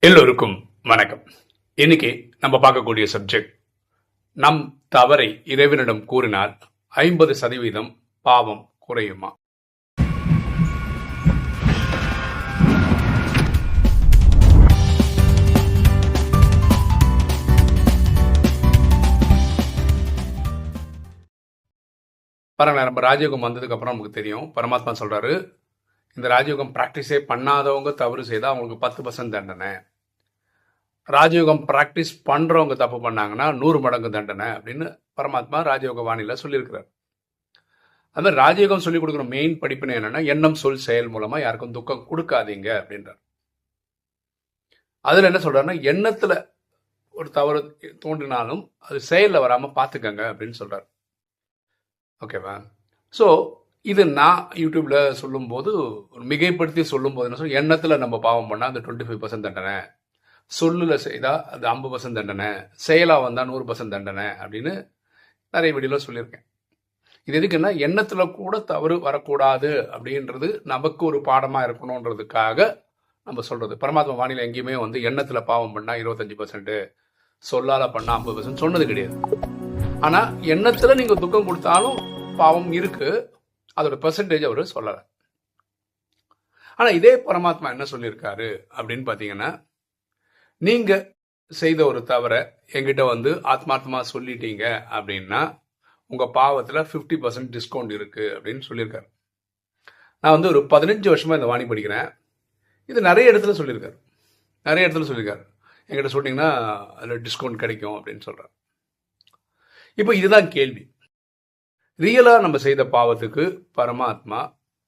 எல்லோருக்கும் வணக்கம். இன்னைக்கு நம்ம பார்க்கக்கூடிய சப்ஜெக்ட் நம் தவறை இறைவனிடம் கூறினால் ஐம்பது சதவீதம் பாவம் குறையுமா? பாருங்களேன் நம்ம ராஜயோகம் வந்ததுக்கு அப்புறம் நமக்கு தெரியும். பரமாத்மா சொல்றாரு இந்த ராஜயோகம் ப்ராக்டிஸே பண்ணாதவங்க தவறு செய்தால் அவங்களுக்கு பத்து பர்சன்ட் தண்டனை. ராஜயோகம் ப்ராக்டிஸ் பண்ணுறவங்க தப்பு பண்ணாங்கன்னா நூறு மடங்கு தண்டனை அப்படின்னு பரமாத்மா ராஜயோக வாணியில் சொல்லியிருக்கிறார். அது மாதிரி ராஜயோகம் சொல்லிக் கொடுக்குற மெயின் படிப்பினை என்னென்னா எண்ணம் சொல் செயல் மூலமாக யாருக்கும் துக்கம் கொடுக்காதீங்க அப்படின்றார். அதில் என்ன சொல்கிறாருன்னா எண்ணத்தில் ஒரு தவறு தோன்றினாலும் அது செயலில் வராமல் பார்த்துக்கங்க அப்படின்னு சொல்கிறார் ஓகேவா ஸோ இது நான் யூடியூப்ல சொல்லும்போது ஒரு மிகைப்படுத்தி சொல்லும்போது என்ன சொல்ல எண்ணத்தில் நம்ம பாவம் பண்ணால் அந்த டுவெண்ட்டி ஃபைவ் பர்சன்ட் தண்டனை. சொல்லில் செய்தால் அது ஐம்பது பர்சன்ட் தண்டனை. செயலாக வந்தால் நூறு பர்சன்ட் தண்டனை அப்படின்னு நிறைய வீடியோவில் சொல்லியிருக்கேன். இது எதுக்குன்னா எண்ணத்தில் கூட தவறு வரக்கூடாது அப்படின்றது நமக்கு ஒரு பாடமாக இருக்கணுன்றதுக்காக நம்ம சொல்கிறது பரமாத்மா வானிலை எங்கேயுமே வந்து எண்ணத்தில் பாவம் பண்ணால் இருபத்தஞ்சி பர்சன்ட்டு சொல்லால் பண்ணால் ஐம்பது பர்சன்ட் சொன்னது கிடையாது. ஆனால் எண்ணத்தில் நீங்கள் துக்கம் கொடுத்தாலும் பாவம் இருக்குது அதோட பெர்சன்டேஜ் அவர் சொல்லலை. ஆனால் இதே பரமாத்மா என்ன சொல்லியிருக்காரு அப்படின்னு பார்த்தீங்கன்னா நீங்கள் செய்த ஒரு தவறை எங்கிட்ட வந்து ஆத்மார்த்தமாக சொல்லிட்டீங்க அப்படின்னா உங்கள் பாவத்தில் ஃபிஃப்டி பர்சன்ட் டிஸ்கவுண்ட் இருக்குது அப்படின்னு சொல்லியிருக்காரு. நான் வந்து ஒரு பதினஞ்சு வருஷமாக இந்த வாணி படிக்கிறேன். இது நிறைய இடத்துல சொல்லியிருக்காரு. நிறைய இடத்துல சொல்லியிருக்காரு. என்கிட்ட சொன்னீங்கன்னா அதில் டிஸ்கவுண்ட் கிடைக்கும் அப்படின்னு சொல்கிறேன் இப்போ இதுதான் கேள்வி. ரியலாக நம்ம செய்த பாவத்துக்கு பரமாத்மா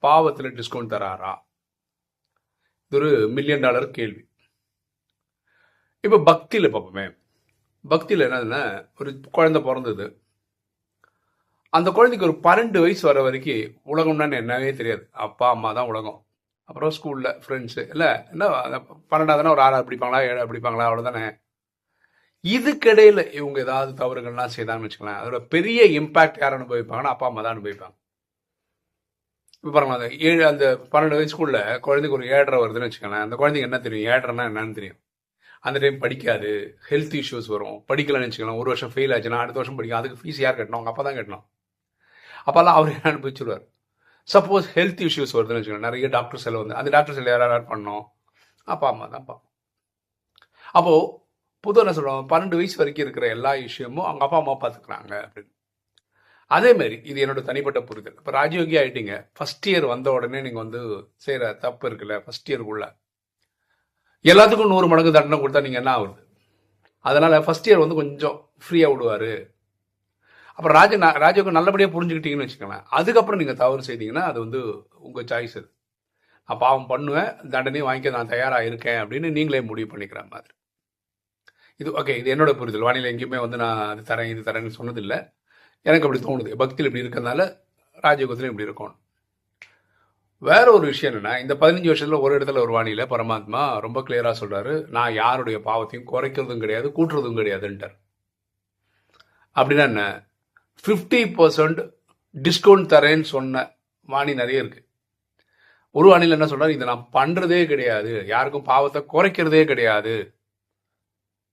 பாவத்தில் டிஸ்கவுண்ட் தராரா? இது ஒரு மில்லியன் டாலர் கேள்வி. இப்போ பக்தியில் பார்ப்போமே பக்தியில் என்னதுன்னா ஒரு குழந்தை பிறந்தது. அந்த குழந்தைக்கு ஒரு பன்னெண்டு வயசு வர வரைக்கும் உலகம்னா என்னவே தெரியாது. அப்பா அம்மா தான் உலகம். அப்புறம் ஸ்கூலில் ஃப்ரெண்ட்ஸு இல்லை என்ன அந்த பன்னெண்டாவதுனா ஒரு ஆறாவது பிடிப்பாங்களா ஏழு பிடிப்பாங்களா அவ்வளோதானே இதுக்கிடையில் இவங்க ஏதாவது தவறுகள்லாம் செய்தான்னு வச்சுக்கலாம் அதோட பெரிய இம்பாக்ட் யார் அனுபவிப்பாங்கன்னா அப்பா அம்மா தான் அனுபவிப்பாங்க. இப்போ பாருங்க அந்த ஏழு அந்த பன்னெண்டு வயசுக்குள்ள குழந்தைக்கு ஒரு ஏழரை வருதுன்னு வச்சுக்கோங்களேன். அந்த குழந்தைக்கு என்ன தெரியும்? ஏழரைன்னா என்னன்னு தெரியும்? அந்த டைம் படிக்காது. ஹெல்த் இஷ்யூஸ் வரும். படிக்கலன்னு வச்சுக்கலாம் ஒரு வருஷம் ஃபெயில் ஆச்சுன்னா அடுத்த வருஷம் படிக்கும். அதுக்கு ஃபீஸ் யார் கட்டணும்? அவங்க அப்பா தான் கட்டணும். அப்போல்லாம் அவர் என்ன அனுபவிச்சுருவார்? சப்போஸ் ஹெல்த் இஷ்யூஸ் வருதுன்னு வச்சுக்கோங்க நிறைய டாக்டர் செலவு வந்து அந்த டாக்டர் செலவு யார் பண்ணணும்? அப்பா அம்மா தான் பார்ப்போம் அப்போது பொதுவாக என்ன சொல்லுவாங்க பன்னெண்டு வயசு வரைக்கும் இருக்கிற எல்லா விஷயமும் அவங்க அப்பா அம்மா பார்த்துக்கிறாங்க அப்படின்னு. அதே மாதிரி இது என்னோட தனிப்பட்ட புரிதல். இப்போ ராஜயோகி ஆகிட்டீங்க ஃபர்ஸ்ட் இயர் வந்த உடனே நீங்கள் வந்து செய்கிற தப்பு இருக்குல்ல ஃபர்ஸ்ட் இயருக்குள்ள எல்லாத்துக்கும் நூறு மடங்கு தண்டனை கொடுத்தா நீங்கள் என்ன ஆகுது அதனால் ஃபர்ஸ்ட் இயர் வந்து கொஞ்சம் ஃப்ரீயாக விடுவார். அப்புறம் ராஜ ராஜயோகம் நல்லபடியாக புரிஞ்சுக்கிட்டீங்கன்னு வச்சுக்கோங்களேன். அதுக்கப்புறம் நீங்கள் தவறு செய்தீங்கன்னா அது வந்து உங்கள் சாய்ஸ் அது. நான் பாவம் பண்ணுவேன் தண்டனையும் வாங்கிக்க நான் தயாராக இருக்கேன் அப்படின்னு நீங்களே முடிவு பண்ணிக்கிற மாதிரி. இது ஓகே இது என்னோட புரிதல். வானிலை எங்கேயுமே வந்து நான் அது தரேன் இது தரேன்னு சொன்னதில்லை. எனக்கு அப்படி தோணுது. பக்தியில் இப்படி இருக்கிறதுனால ராஜயோகத்திலும் இப்படி இருக்கும் வேற ஒரு விஷயம் என்னென்னா இந்த பதினஞ்சு வருஷத்தில் ஒரு இடத்துல ஒரு வாணியில பரமாத்மா ரொம்ப கிளியராக சொல்கிறாரு நான் யாருடைய பாவத்தையும் குறைக்கிறதும் கிடையாது கூட்டுறதும் கிடையாதுன்ட்டார். அப்படின்னா என்ன? ஃபிஃப்டி பர்சன்ட் டிஸ்கவுண்ட் தரேன்னு சொன்ன வாணி நிறைய இருக்குது ஒரு வாணியில் என்ன சொல்கிறார் இதை நான் பண்ணுறதே கிடையாது. யாருக்கும் பாவத்தை குறைக்கிறதே கிடையாது.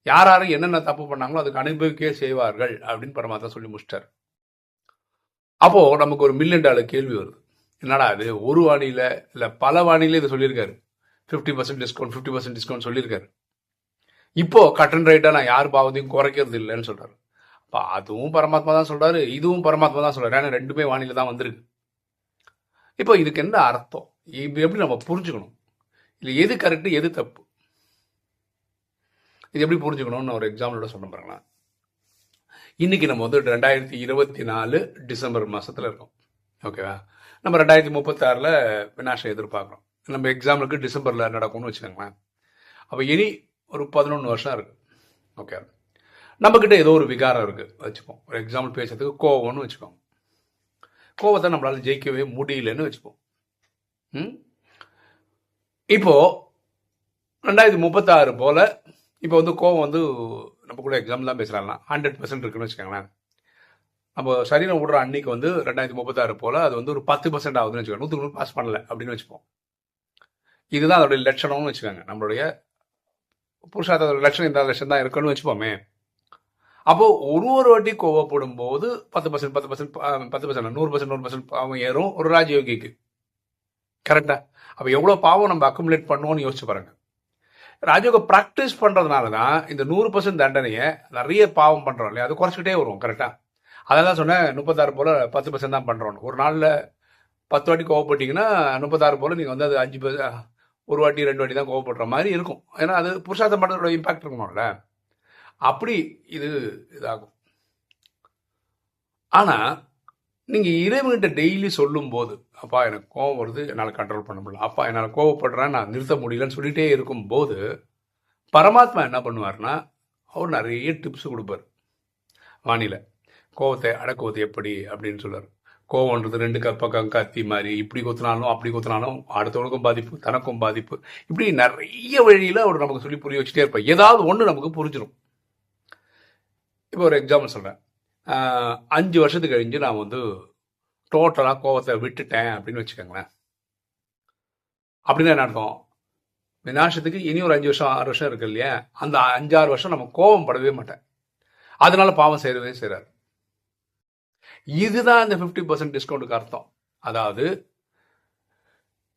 யார் யாரும் என்னென்ன தப்பு பண்ணாங்களோ அதுக்கு அனுபவிக்கவே செய்வார்கள் அப்படின்னு பரமாத்மா சொல்லி முடிச்சிட்டார். அப்போ நமக்கு ஒரு மில்லியன் டாலர் கேள்வி வருது. என்னடா இது? ஒரு வாணியில இல்லை பல வாணியில இதை சொல்லியிருக்காரு. Fifty percent discount fifty percent discount சொல்லியிருக்காரு. இப்போ கட்டன் ரைட்டா நான் யார் பாவத்தையும் குறைக்கிறது இல்லைன்னு சொல்றாரு. அப்போ அதுவும் பரமாத்மா தான் சொல்றாரு இதுவும் பரமாத்மா தான் சொல்றாரு. ஏன்னா ரெண்டுமே வானிலை தான் வந்திருக்கு. இப்போ இதுக்கு என்ன அர்த்தம்? இது எப்படி நம்ம புரிஞ்சுக்கணும்? இல்லை எது கரெக்டு எது தப்பு? இது எப்படி புரிஞ்சுக்கணும்னு ஒரு எக்ஸாம்பிளோட சொல்ல பாருங்களேன். இன்னைக்கு நம்ம வந்து ரெண்டாயிரத்தி இருபத்தி நாலு டிசம்பர் மாசத்துல இருக்கோம். ஓகேவா நம்ம ரெண்டாயிரத்தி முப்பத்தாறில் வினாஷை எதிர்பார்க்குறோம். நம்ம எக்ஸாம்பிளுக்கு டிசம்பரில் நடக்கும்னு வச்சுக்கோங்களேன். அப்போ இனி ஒரு பதினொன்று வருஷம் இருக்குது ஓகே நம்மக்கிட்ட ஏதோ ஒரு விகாரம் இருக்குது வச்சுப்போம். ஒரு எக்ஸாம்பிள் பேசுறதுக்கு கோவம்னு வச்சுப்போம். கோவத்தை நம்மளால் ஜெயிக்கவே முடியலன்னு வச்சுப்போம். ம்? ரெண்டாயிரத்தி முப்பத்தாறு போல் இப்போ வந்து கோவம் வந்து நம்ம கூட எக்ஸாம்பிள் தான் பேசுகிறாங்களாம் ஹண்ட்ரட் பர்சன்ட் இருக்குன்னு வச்சுக்கோங்களேன். நம்ம சரீரம் விடுற அன்னைக்கு வந்து ரெண்டாயிரத்தி முப்பத்தாறு போல் அது வந்து ஒரு பத்து பர்சன்ட் ஆகுதுன்னு வச்சுக்கோங்க. நூற்றுக்கு நூறு பாஸ் பண்ணல அப்படின்னு வச்சுப்போம். இதுதான் அதோடைய லட்சணம்னு வச்சுக்கோங்க. நம்மளுடைய புருஷார்த்த லட்சணம் இந்த லட்சம் தான் இருக்குன்னு வச்சுப்போமே. அப்போ ஒரு ஒரு வாட்டி கோவப்படும் போது பத்து பர்சன்ட் பத்து பர்சன்ட் பத்து பர்சன்ட் நூறு பர்சன்ட் நூறு பர்சன்ட் பாவம் ஏறும் ஒரு ராஜயோகிக்கு. கரெக்டாக அப்போ எவ்வளோ பாவம் நம்ம அக்குமுலேட் பண்ணுவோம்னு யோசிச்சு பாருங்க. ராஜயோக ப்ராக்டிஸ் பண்ணுறதுனால தான் இந்த நூறு பர்சன்ட் தண்டனையை நிறைய பாவம் பண்ணுறோம் இல்லையா? அது குறைச்சிக்கிட்டே வரும் கரெக்டாக அதெல்லாம் சொன்னேன் முப்பத்தாறு போல் பத்து பர்சன்ட் தான் பண்ணுறோம்னு ஒரு நாளில் பத்து வாட்டி கோவப்பட்டீங்கன்னா முப்பத்தாறு போல் நீங்கள் வந்து அது அஞ்சு ஒரு வாட்டி ரெண்டு வாட்டி தான் கோவப்படுற மாதிரி இருக்கும். ஏன்னா அது புருஷார்த்தம் பண்ணுறதோட இம்பாக்ட் இருக்கணும்ல. அப்படி இது இதாகும். ஆனால் நீங்கள் இறைவன்கிட்ட டெய்லி சொல்லும்போது அப்பா எனக்கு கோவம் வருது என்னால் கண்ட்ரோல் பண்ண முடியல. அப்பா என்னால் கோவப்படுறேன் நான் நிறுத்த முடியலன்னு சொல்லிட்டே இருக்கும்போது பரமாத்மா என்ன பண்ணுவார்னா அவர் நிறைய டிப்ஸ் கொடுப்பார். வானிலை கோவத்தை அடக்குவது எப்படி? அப்படின்னு சொல்லுவார் கோவம்ன்றது ரெண்டு க பக்கம் கத்தி மாதிரி இப்படி கொத்தினாலும் அப்படி கொத்தினாலும் அடுத்தவனுக்கும் பாதிப்பு தனக்கும் பாதிப்பு. இப்படி நிறைய வழியில் அவர் நமக்கு சொல்லி புரிய வச்சுட்டே இருப்பார். ஏதாவது ஒன்று நமக்கு புரிஞ்சிடும் இப்போ ஒரு எக்ஸாம்பிள் சொல்கிறேன் அஞ்சு வருஷத்துக்கு கழிஞ்சு நான் வந்து டோட்டலாக கோவத்தை விட்டுட்டேன் அப்படின்னு வச்சுக்கோங்களேன். அப்படின்னா என்ன அர்த்தம்? விநாசத்துக்கு இனி ஒரு அஞ்சு வருஷம் ஆறு வருஷம் இருக்கு இல்லையா? அந்த அஞ்சாறு வருஷம் நம்ம கோபம் படவே மாட்டேன். அதனால பாவம் செய்யறதே செய்கிறார் இதுதான் இந்த ஃபிஃப்டி பர்சன்ட் டிஸ்கவுண்ட்டுக்கு அர்த்தம். அதாவது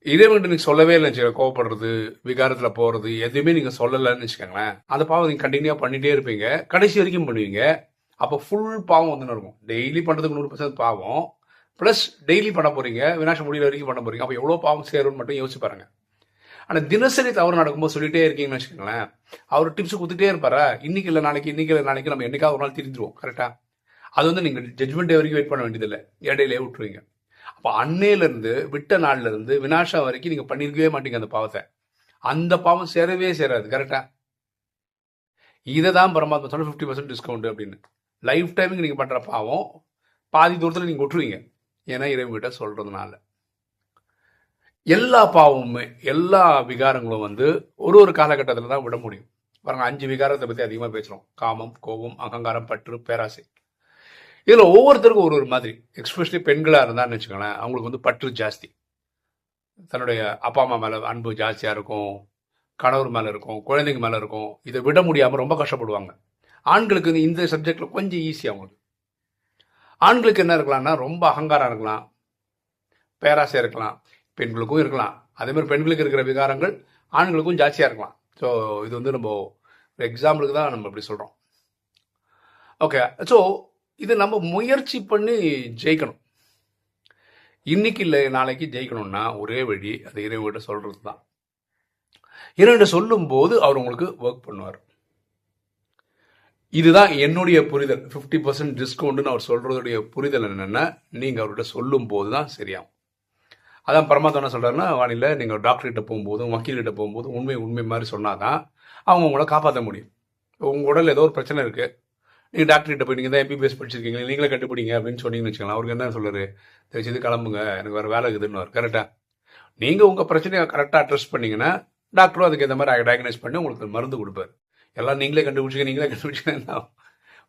இறைவன்கிட்ட நீங்கள் சொல்லவே இல்லைன்னு கோவப்படுறது விகாரத்தில் போகிறது எதுவுமே நீங்கள் சொல்லலைன்னு வச்சுக்கோங்களேன். அந்த பாவம் நீங்கள் கண்டினியூவாக பண்ணிகிட்டே இருப்பீங்க. கடைசி வரைக்கும் பண்ணுவீங்க. அப்போ ஃபுல் பாவம் வந்து இருக்கும். டெய்லி பண்ணுறதுக்கு நூறு பர்சன்ட் பாவம். ப்ளஸ் டெய்லி பண்ண போகிறீங்க வினாசம் முடிகிற வரைக்கும் பண்ண போகிறீங்க அப்போ எவ்வளோ பாவம் சேரும்னு மட்டும் யோசிச்சு பாருங்க. ஆனால் தினசரி தவறு நடக்கும்போது சொல்லிட்டே இருக்கீங்கன்னு வச்சுக்கோங்களேன். அவர் டிப்ஸ் கொடுத்துட்டே இருப்பாரா? இன்னைக்கு இல்லை நாளைக்கு இன்னைக்கு இல்லை நாளைக்கு நம்ம என்னைக்காவது ஒரு நாள் தெரிஞ்சிருவோம் கரெக்டாக அது வந்து நீங்கள் ஜட்மெண்ட் வரைக்கும் வெயிட் பண்ண வேண்டியதில்லை. இடையிலே விட்டுருவீங்க. அப்போ அன்னையிலேருந்து விட்ட நாள்லேருந்து இருந்து வரைக்கும் நீங்கள் பண்ணியிருக்கவே மாட்டீங்க அந்த பாவத்தை. அந்த பாவம் சேரவே சேராது கரெக்டாக இதை தான் பரமாத்மா சொன்ன ஃபிஃப்டி பர்சன்ட் டிஸ்கவுண்ட் அப்படின்னு. லைஃப் டைமுக்கு நீங்கள் பண்ணுற பாவம் பாதி தூரத்தில் நீங்கள் விட்டுருவீங்க ஏன்னா இறைவன்கிட்ட சொல்கிறதுனால எல்லா பாவமுமே எல்லா விகாரங்களும் வந்து ஒரு ஒரு காலகட்டத்தில் தான் விட முடியும். பாருங்க அஞ்சு விகாரத்தை பற்றி அதிகமாக பேசுகிறோம் காமம் கோபம் அகங்காரம் பற்று பேராசை. இதில் ஒவ்வொருத்தருக்கும் ஒரு ஒரு மாதிரி. எக்ஸ்பெஷலி பெண்களாக இருந்தான்னு வச்சுக்கோங்களேன் அவங்களுக்கு வந்து பற்று ஜாஸ்தி. தன்னுடைய அப்பா அம்மா மேலே அன்பு ஜாஸ்தியாக இருக்கும். கணவர் மேலே இருக்கும் குழந்தைங்க மேலே இருக்கும். இதை விட முடியாமல் ரொம்ப கஷ்டப்படுவாங்க. ஆண்களுக்கு இந்த- சப்ஜெக்டில் கொஞ்சம் ஈஸி அவங்களுக்கு ஆண்களுக்கு என்ன இருக்கலாம்னா ரொம்ப அகங்காரம் இருக்கலாம் பேராசை இருக்கலாம் பெண்களுக்கும் இருக்கலாம். அதேமாதிரி பெண்களுக்கு இருக்கிற விகாரங்கள் ஆண்களுக்கும் ஜாஸ்தியாக இருக்கலாம். ஸோ இது வந்து நம்ம ஒரு எக்ஸாம்பிளுக்கு தான் நம்ம இப்படி சொல்கிறோம் ஓகே ஸோ இது நம்ம முயற்சி பண்ணி ஜெயிக்கணும். இன்னைக்கு இல்லை நாளைக்கு ஜெயிக்கணும்னா ஒரே வழி அது இறைவர்கிட்ட சொல்கிறது தான் இரண்டு சொல்லும்போது அவர் உங்களுக்கு ஒர்க் பண்ணுவார். இதுதான் என்னுடைய புரிதல். ஃபிஃப்டி பர்சன்ட் டிஸ்கவுண்ட்னு அவர் சொல்றதுடைய புரிதல் என்னென்னா நீங்கள் அவர்கிட்ட சொல்லும் போது தான் சரியாகும். அதான் பரமாத்மா என்ன சொல்கிறாருன்னா வானிலை நீங்கள் டாக்டர்கிட்ட போகும்போதும் வக்கீல்கிட்ட போகும்போதும் உண்மை உண்மை மாதிரி சொன்னாதான் அவங்க உங்களை காப்பாற்ற முடியும். உங்கள் உடல் ஏதோ ஒரு பிரச்சனை இருக்குது நீங்கள் டாக்டர்கிட்ட போய் நீங்கள் தான் எம்பிபிஎஸ் படிச்சிருக்கீங்க நீங்களே கண்டுபிடிங்க அப்படின்னு சொன்னீங்கன்னு வச்சுக்கலாம் அவருக்கு என்ன சொல்றாரு? தெரிஞ்சது கிளம்புங்க எனக்கு வேறு வேலை இருக்குதுன்னு கரெக்டாக நீங்கள் உங்கள் பிரச்சனையை கரெக்டாக அட்ரஸ் பண்ணிங்கன்னா டாக்டரும் அதுக்கு ஏற்ற மாதிரி டயக்னைஸ் பண்ணி உங்களுக்கு மருந்து கொடுப்பாரு. எல்லாம் நீங்களே கண்டுபிடிச்சிங்க நீங்களே கண்டுபிடிச்சிங்கன்னா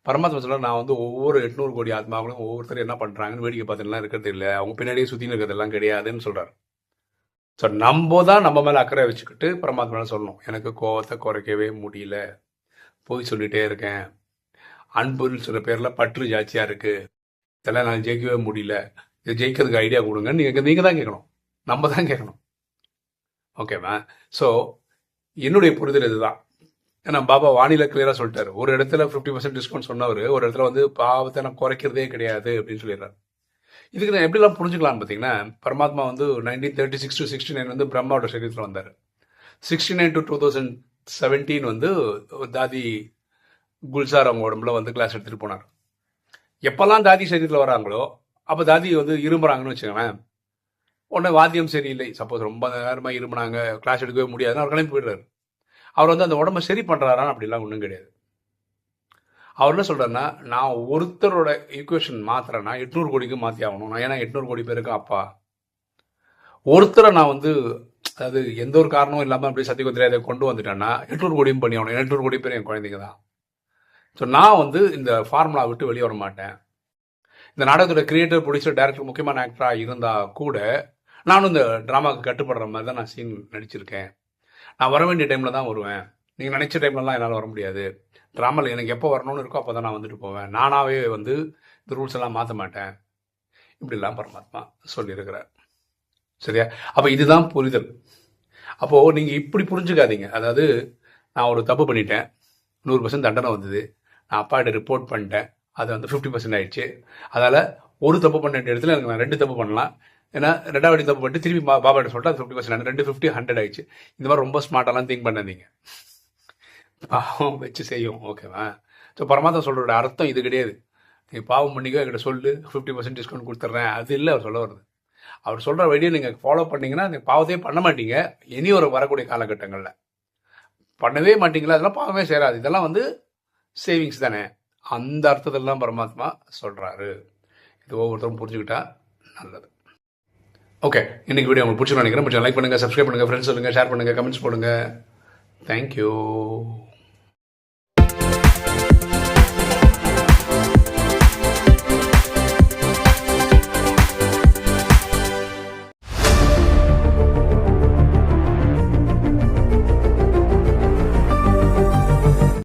பரமாத்மா சொல்ல நான் வந்து ஒவ்வொரு எட்நூறு கோடி ஆத்மாக்களும் ஒவ்வொருத்தரும் என்ன பண்ணுறாங்கன்னு வேடிக்கை பார்த்துலாம் இருக்கிறது இல்லை. அவங்க பின்னாடியே சுத்தின்னு இருக்கிறதெல்லாம் கிடையாதுன்னு சொல்கிறார் ஸோ நம்ம தான் நம்ம மேலே அக்கறை வச்சுக்கிட்டு பரமாத்மா சொல்லணும். எனக்கு கோவத்தை குறைக்கவே முடியல. போய் சொல்லிகிட்டே இருக்கேன். அன்புன்னு சில பேரில் பற்று ஜாஸ்தியாக இருக்குது இதெல்லாம் நான் ஜெயிக்கவே முடியல. இதை ஜெயிக்கிறதுக்கு ஐடியா கொடுங்க நீங்கள் நீங்கள் தான் கேட்கணும் நம்ம தான் கேட்கணும் ஓகேவா ஸோ என்னுடைய புரிதல் இதுதான். ஏன்னா பாபா வானிலை கிளியரா சொல்லிட்டாரு. ஒரு இடத்துல ஃபிஃப்டி பர்சன்ட் டிஸ்கவுண்ட் சொன்னவர் ஒரு இடத்துல வந்து பாவத்தை நான் குறைக்கிறதே கிடையாது அப்படின்னு சொல்லிடுறாரு. இதுக்கு நான் எப்படிலாம் புரிஞ்சுக்கலாம் பார்த்தீங்கன்னா பரமாத்மா வந்து nineteen thirty six to sixty nine வந்து பிரம்மாவோட சரீரத்தில் வந்தார். Sixty nine to two thousand seventeen வந்து தாதி குல்சார் அவங்க உடம்புல வந்து கிளாஸ் எடுத்துகிட்டு போனார். எப்போல்லாம் தாதி சரீரத்தில் வராங்களோ அப்போ தாதி வந்து இரும்புறாங்கன்னு வச்சுக்கோங்களேன். உடனே வாத்தியம் சரியில்லை. சப்போஸ் ரொம்ப நேரமாக இருமுனாங்க கிளாஸ் எடுக்கவே முடியாதுன்னு அவர் கிளம்பி போயிடுறாரு. அவர் வந்து அந்த உடம்ப சரி பண்ணுறாரான்னு அப்படிலாம் ஒன்றும் கிடையாது. அவர் என்ன சொல்கிறாருன்னா நான் ஒருத்தரோட ஈக்குவேஷன் மாத்துறேன்னா எட்நூறு கோடிக்கு மாற்றி ஆகணும். நான் ஏன்னா எட்நூறு கோடி பேருக்கு அப்பா. ஒருத்தரை நான் வந்து அதாவது எந்த ஒரு காரணமும் இல்லாமல் அப்படியே சத்தியகுதிரை அதை கொண்டு வந்துட்டேன்னா எட்நூறு கோடியும் பண்ணி ஆகணும். எட்நூறு கோடி பேர் என் குழந்தைங்க தான். ஸோ நான் வந்து இந்த ஃபார்முலா விட்டு வெளியே வர மாட்டேன். இந்த நாடகத்தோட கிரியேட்டர் ப்ரொடியூசர் டேரக்டர் முக்கியமான ஆக்டராக இருந்தால் கூட நானும் இந்த ட்ராமாவுக்கு கட்டுப்படுற மாதிரி தான் நான் சீன் நடிச்சிருக்கேன். நான் வர வேண்டிய டைமில் தான் வருவேன். நீங்கள் நினச்ச டைம்லலாம் என்னால் வர முடியாது. ட்ராமாவில் எனக்கு எப்போ வரணும்னு இருக்கோ அப்போ தான் நான் வந்துட்டு போவேன். நானாகவே வந்து இந்த ரூல்ஸ் எல்லாம் மாற்ற மாட்டேன். இப்படிலாம் பரமாத்மா சொல்லியிருக்கிறார். சரியா? அப்போ இதுதான் புரிதல். அப்போது நீங்கள் இப்படி புரிஞ்சுக்காதீங்க. அதாவது நான் ஒரு தப்பு பண்ணிட்டேன். நூறு பர்சன்ட் தண்டனை வந்தது. நான் அப்பாட்ட ரிப்போர்ட் பண்ணிட்டேன். அது வந்து ஃபிஃப்டி பர்சன்ட் ஆயிடுச்சு. அதால் ஒரு தப்பு பண்ண வேண்டிய இடத்துல எனக்கு நான் ரெண்டு தப்பு பண்ணலாம். ஏன்னா ரெண்டாவது தப்பு பண்ணிட்டு திரும்பி பா- பாபாட்ட சொல்லிட்டு அது ஃபிஃப்டி பர்சன்ட் ரெண்டு ஃபிஃப்டி ஹண்ட்ரட் ஆயிடுச்சு. இந்த மாதிரி ரொம்ப ஸ்மார்ட்டாலாம் திங்க் பண்ணாதீங்க. பாவம் வச்சு செய்யும். ஓகேவா ஸோ பரமாத்மா சொல்கிறோட அர்த்தம் இது கிடையாது. நீங்கள் பாவம் பண்ணிக்கோ என்கிட்ட சொல்லு ஃபிஃப்டி பர்சன்ட் டிஸ்கவுண்ட் கொடுத்துட்றேன் அது இல்லை அவர் சொல்ல வருது அவர் சொல்கிற வழியை நீங்கள் ஃபாலோ பண்ணிங்கன்னா அந்த பாவத்தையே பண்ண மாட்டீங்க. இனி ஒரு வரக்கூடிய காலகட்டங்களில். பண்ணவே மாட்டீங்களா? அதெல்லாம் பாவமே சேராது. இதெல்லாம் வந்து சேவிங்ஸ் தானே. அந்த அர்த்தத்தில் தான் பரமாத்மா சொல்கிறாரு இது ஒவ்வொருத்தரும் புரிஞ்சுக்கிட்டா நல்லது. ஓகே இன்னைக்கு வீடியோ உங்களுக்கு பிடிச்சிருன்னு நினைக்கிறேன். பிடிச்சா லைக் பண்ணுங்கள் சப்ஸ்கிரைப் பண்ணுங்கள் ஃப்ரெண்ட்ஸ் சொல்லுங்கள் ஷேர் பண்ணுங்கள் கமெண்ட்ஸ் போடுங்க. தேங்க்யூ